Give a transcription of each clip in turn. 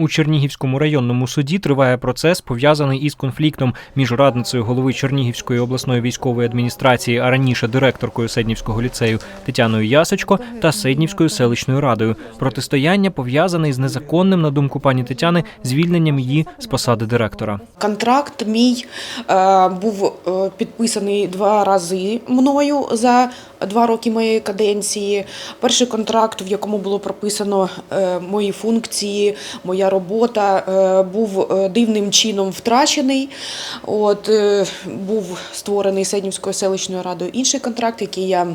У Чернігівському районному суді триває процес, пов'язаний із конфліктом між радницею голови Чернігівської обласної військової адміністрації, а раніше директоркою Седнівського ліцею Тетяною Ясочко та Седнівською селищною радою. Протистояння пов'язане із незаконним, на думку пані Тетяни, звільненням її з посади директора. Контракт мій е, був е, підписаний два рази мною за два роки моєї каденції. Перший контракт, в якому було прописано е, мої функції, моя робота, е, був е, дивним чином втрачений. От е, був створений Седнівською селищною радою інший контракт, який я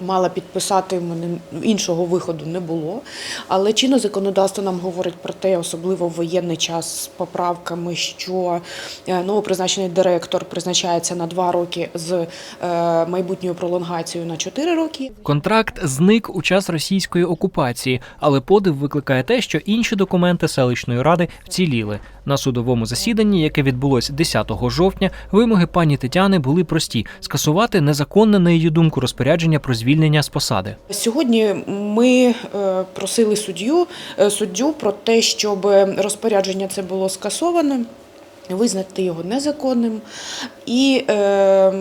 мала підписати, мене іншого виходу не було. Але чинне законодавство нам говорить про те, особливо в воєнний час з поправками, що е, новопризначений директор призначається на два роки з е, майбутньою пролонгацією на чотири роки. Контракт зник у час російської окупації, але подив викликає те, що інші документи селищної ради вціліли. На судовому засіданні, яке відбулось 10 жовтня, вимоги пані Тетяни були прості: скасувати незаконне, на її думку, розпорядження про звільнення з посади. Сьогодні ми е, просили суддю, е, суддю про те, щоб розпорядження це було скасовано, визнати його незаконним і е,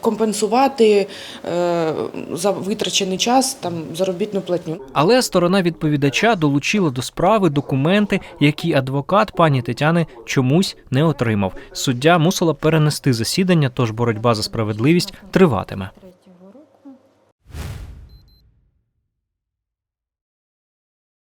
компенсувати е, за витрачений час там заробітну платню. Але сторона відповідача долучила до справи документи, які адвокат пані Тетяни чомусь не отримав. Суддя мусила перенести засідання, тож боротьба за справедливість триватиме.